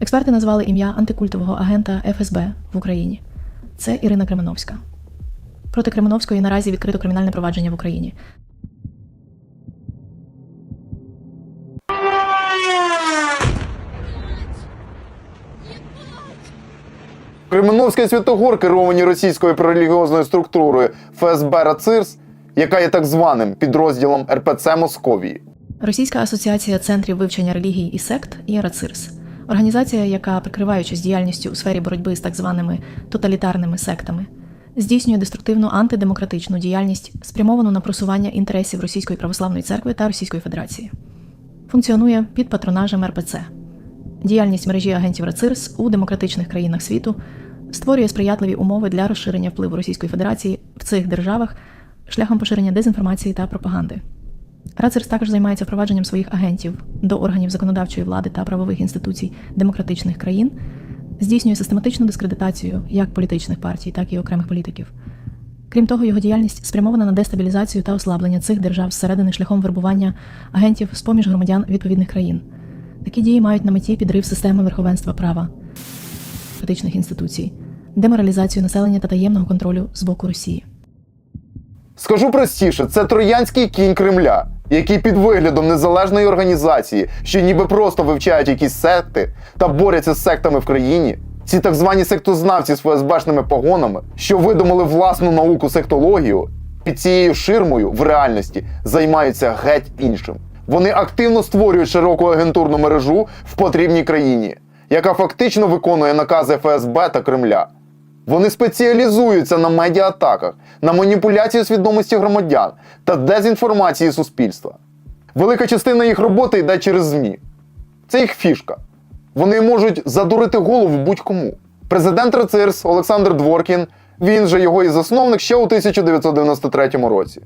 Експерти назвали ім'я антикультового агента ФСБ в Україні. Це Ірина Кременовська. Проти Кременовської наразі відкрито кримінальне провадження в Україні. Кременовський і Святогор керовані російською прорелігіозною структурою ФСБ РАЦИРС, яка є так званим підрозділом РПЦ Московії. Російська асоціація центрів вивчення релігій і сект і РАЦИРС. Організація, яка, прикриваючись діяльністю у сфері боротьби з так званими тоталітарними сектами, здійснює деструктивну антидемократичну діяльність, спрямовану на просування інтересів Російської православної церкви та Російської Федерації. Функціонує під патронажем РПЦ. Діяльність мережі агентів РАЦИРС у демократичних країнах світу створює сприятливі умови для розширення впливу Російської Федерації в цих державах шляхом поширення дезінформації та пропаганди. Рацерс також займається впровадженням своїх агентів до органів законодавчої влади та правових інституцій демократичних країн, здійснює систематичну дискредитацію як політичних партій, так і окремих політиків. Крім того, його діяльність спрямована на дестабілізацію та ослаблення цих держав зсередини шляхом вербування агентів з поміж громадян відповідних країн. Такі дії мають на меті підрив системи верховенства права, демократичних інституцій, деморалізацію населення та таємного контролю з боку Росії. Скажу простіше, це троянський кінь Кремля, який під виглядом незалежної організації, що ніби просто вивчають якісь секти та борються з сектами в країні. Ці так звані сектознавці з ФСБшними погонами, що видумали власну науку сектологію, під цією ширмою в реальності займаються геть іншим. Вони активно створюють широку агентурну мережу в потрібній країні, яка фактично виконує накази ФСБ та Кремля. Вони спеціалізуються на медіатаках, на маніпуляції свідомості громадян та дезінформації суспільства. Велика частина їх роботи йде через ЗМІ. Це їх фішка. Вони можуть задурити голову будь-кому. Президент РЦИРС Олександр Дворкін, він же його і засновник ще у 1993 році.